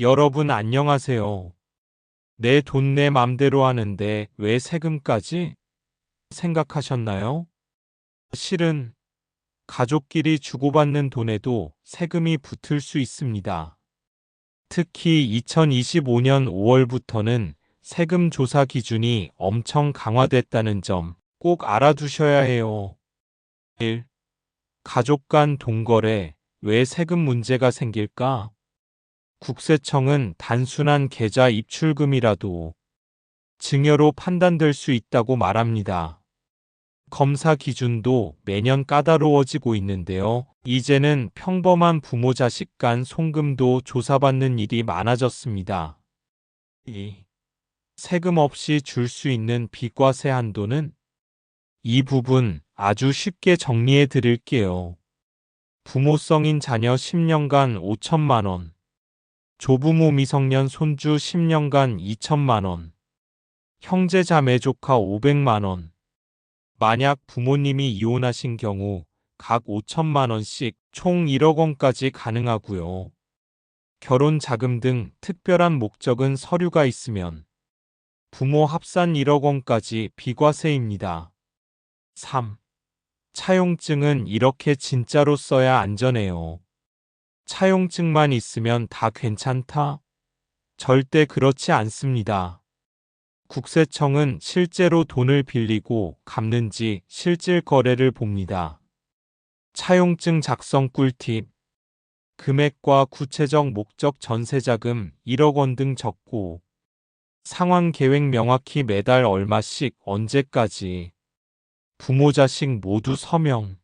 여러분 안녕하세요. 내 돈 내 맘대로 하는데 왜 세금까지? 생각하셨나요? 실은 가족끼리 주고받는 돈에도 세금이 붙을 수 있습니다. 특히 2025년 5월부터는 세금 조사 기준이 엄청 강화됐다는 점 꼭 알아두셔야 해요. 1. 가족 간 동거래 왜 세금 문제가 생길까? 국세청은 단순한 계좌 입출금이라도 증여로 판단될 수 있다고 말합니다. 검사 기준도 매년 까다로워지고 있는데요. 이제는 평범한 부모 자식 간 송금도 조사받는 일이 많아졌습니다. 2. 세금 없이 줄 수 있는 비과세 한도는 이 부분 아주 쉽게 정리해 드릴게요. 부모성인 자녀 10년간 5천만 원, 조부모 미성년 손주 10년간 2천만 원, 형제 자매 조카 500만 원. 만약 부모님이 이혼하신 경우 각 5천만 원씩 총 1억 원까지 가능하고요. 결혼 자금 등 특별한 목적은 서류가 있으면 부모 합산 1억 원까지 비과세입니다. 3. 차용증은 이렇게 진짜로 써야 안전해요. 차용증만 있으면 다 괜찮다? 절대 그렇지 않습니다. 국세청은 실제로 돈을 빌리고 갚는지 실질 거래를 봅니다. 차용증 작성 꿀팁. 금액과 구체적 목적 전세자금 1억 원 등 적고 상환 계획 명확히 매달 얼마씩 언제까지 부모 자식 모두 서명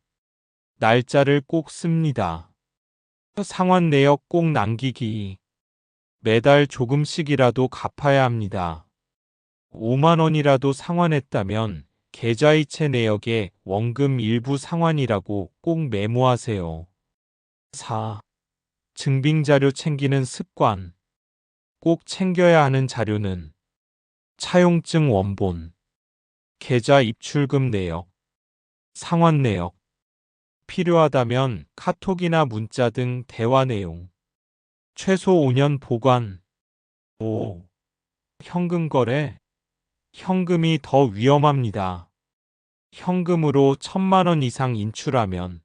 날짜를 꼭 씁니다. 상환 내역 꼭 남기기 매달 조금씩이라도 갚아야 합니다. 5만 원이라도 상환했다면 계좌이체 내역에 원금 일부 상환이라고 꼭 메모하세요. 4. 증빙자료 챙기는 습관. 꼭 챙겨야 하는 자료는 차용증 원본, 계좌 입출금 내역, 상환 내역, 필요하다면 카톡이나 문자 등 대화 내용, 최소 5년 보관, 5. 현금 거래, 현금이 더 위험합니다. 현금으로 천만 원 이상 인출하면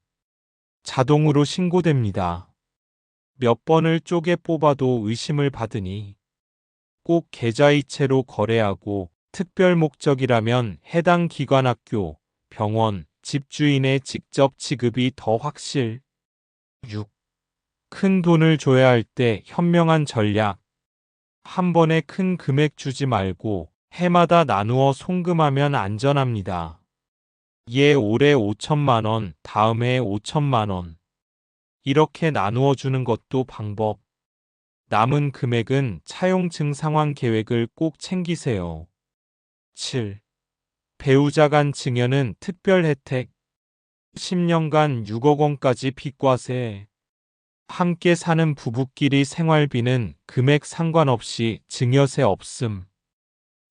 자동으로 신고됩니다. 몇 번을 쪼개 뽑아도 의심을 받으니 꼭 계좌이체로 거래하고 특별 목적이라면 해당 기관 학교, 병원, 집주인의 직접 지급이 더 확실. 6. 큰 돈을 줘야 할 때 현명한 전략. 한 번에 큰 금액 주지 말고 해마다 나누어 송금하면 안전합니다. 얘 올해 5천만 원, 다음 해 5천만 원. 이렇게 나누어 주는 것도 방법. 남은 금액은 차용증 상환 계획을 꼭 챙기세요. 7. 배우자 간 증여는 특별 혜택. 10년간 6억 원까지 비과세. 함께 사는 부부끼리 생활비는 금액 상관없이 증여세 없음.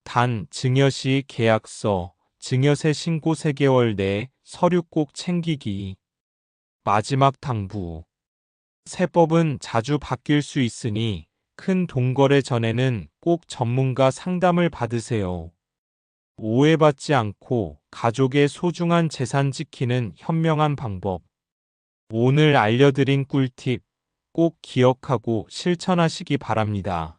단 증여 시 계약서, 증여세 신고 3개월 내에 서류 꼭 챙기기. 마지막 당부. 세법은 자주 바뀔 수 있으니 큰 동거래 전에는 꼭 전문가 상담을 받으세요. 오해받지 않고 가족의 소중한 재산 지키는 현명한 방법. 오늘 알려드린 꿀팁 꼭 기억하고 실천하시기 바랍니다.